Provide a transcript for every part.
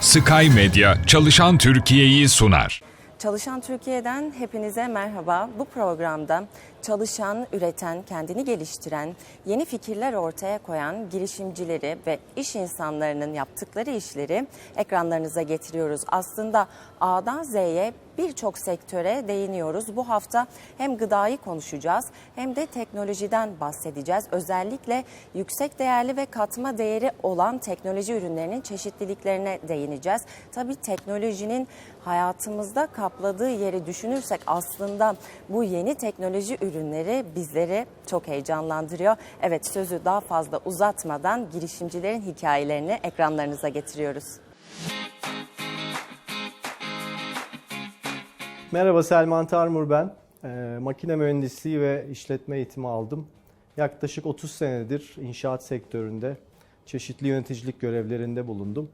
Sky Medya çalışan Türkiye'yi sunar. Çalışan Türkiye'den hepinize merhaba. Bu programda çalışan, üreten, kendini geliştiren, yeni fikirler ortaya koyan girişimcileri ve iş insanlarının yaptıkları işleri ekranlarınıza getiriyoruz. Aslında A'dan Z'ye birçok sektöre değiniyoruz. Bu hafta hem gıdayı konuşacağız hem de teknolojiden bahsedeceğiz. Özellikle yüksek değerli ve katma değeri olan teknoloji ürünlerinin çeşitliliklerine değineceğiz. Tabii teknolojinin hayatımızda kapladığı yeri düşünürsek aslında bu yeni teknoloji ürünleri bizleri çok heyecanlandırıyor. Evet sözü daha fazla uzatmadan girişimcilerin hikayelerini ekranlarınıza getiriyoruz. Merhaba Selman Tarmur ben. Ee, makine mühendisliği ve işletme eğitimi aldım. Yaklaşık 30 senedir inşaat sektöründe çeşitli yöneticilik görevlerinde bulundum.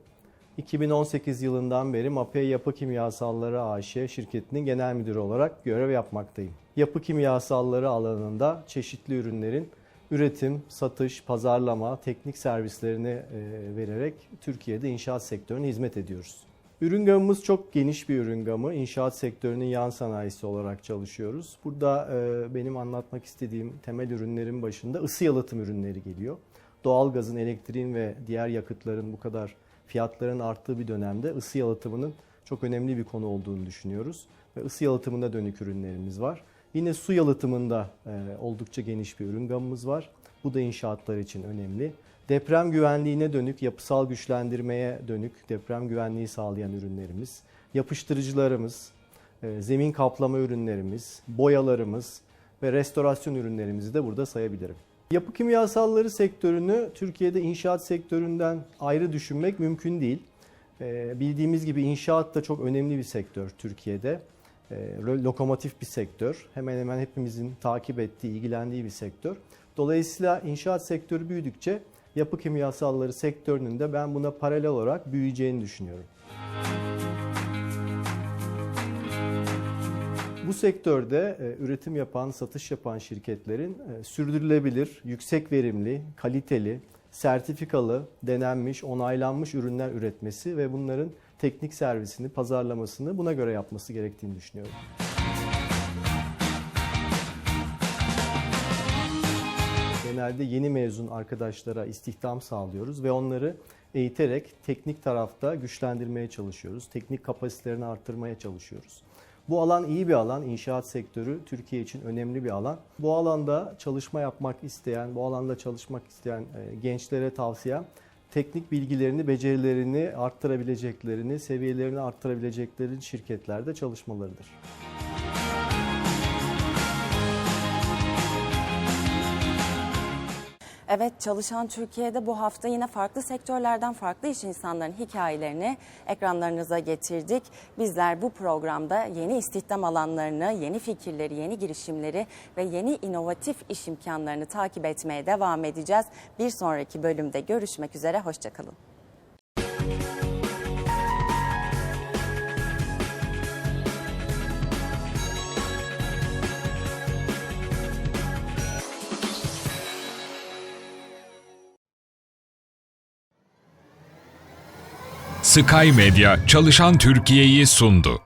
2018 yılından beri MAPE Yapı Kimyasalları AŞ şirketinin genel müdürü olarak görev yapmaktayım. Yapı kimyasalları alanında çeşitli ürünlerin üretim, satış, pazarlama, teknik servislerini e, vererek Türkiye'de inşaat sektörüne hizmet ediyoruz. Ürün gamımız çok geniş bir ürün gamı. İnşaat sektörünün yan sanayisi olarak çalışıyoruz. Burada e, benim anlatmak istediğim temel ürünlerin başında ısı yalıtım ürünleri geliyor. Doğalgazın, elektriğin ve diğer yakıtların bu kadar fiyatların arttığı bir dönemde ısı yalıtımının çok önemli bir konu olduğunu düşünüyoruz. Ve ısı yalıtımına dönük ürünlerimiz var. Yine su yalıtımında e, oldukça geniş bir ürün gamımız var. Bu da inşaatlar için önemli. Deprem güvenliğine dönük, yapısal güçlendirmeye dönük deprem güvenliği sağlayan ürünlerimiz, yapıştırıcılarımız, e, zemin kaplama ürünlerimiz, boyalarımız ve restorasyon ürünlerimizi de burada sayabilirim. Yapı kimyasalları sektörünü Türkiye'de inşaat sektöründen ayrı düşünmek mümkün değil. E, Bildiğimiz gibi inşaat da çok önemli bir sektör Türkiye'de. E, Lokomotif bir sektör. Hemen hemen hepimizin takip ettiği, ilgilendiği bir sektör. Dolayısıyla inşaat sektörü büyüdükçe yapı kimyasalları sektörünün de ben buna paralel olarak büyüyeceğini düşünüyorum. Bu sektörde e, üretim yapan, satış yapan şirketlerin e, sürdürülebilir, yüksek verimli, kaliteli, sertifikalı, denenmiş, onaylanmış ürünler üretmesi ve bunların teknik servisini, pazarlamasını buna göre yapması gerektiğini düşünüyorum. Genelde yeni mezun arkadaşlara istihdam sağlıyoruz ve onları eğiterek teknik tarafta güçlendirmeye çalışıyoruz. Teknik kapasitelerini arttırmaya çalışıyoruz. Bu alan iyi bir alan. İnşaat sektörü Türkiye için önemli bir alan. Bu alanda çalışma yapmak isteyen, bu alanda çalışmak isteyen e, gençlere tavsiyem teknik bilgilerini, becerilerini arttırabileceklerini, seviyelerini arttırabilecekleri şirketlerde çalışmalarıdır. Evet çalışan Türkiye'de bu hafta yine farklı sektörlerden farklı iş insanların hikayelerini ekranlarınıza getirdik. Bizler bu programda yeni istihdam alanlarını, yeni fikirleri, yeni girişimleri ve yeni inovatif iş imkanlarını takip etmeye devam edeceğiz. Bir sonraki bölümde görüşmek üzere, hoşçakalın. Sky Medya çalışan Türkiye'yi sundu.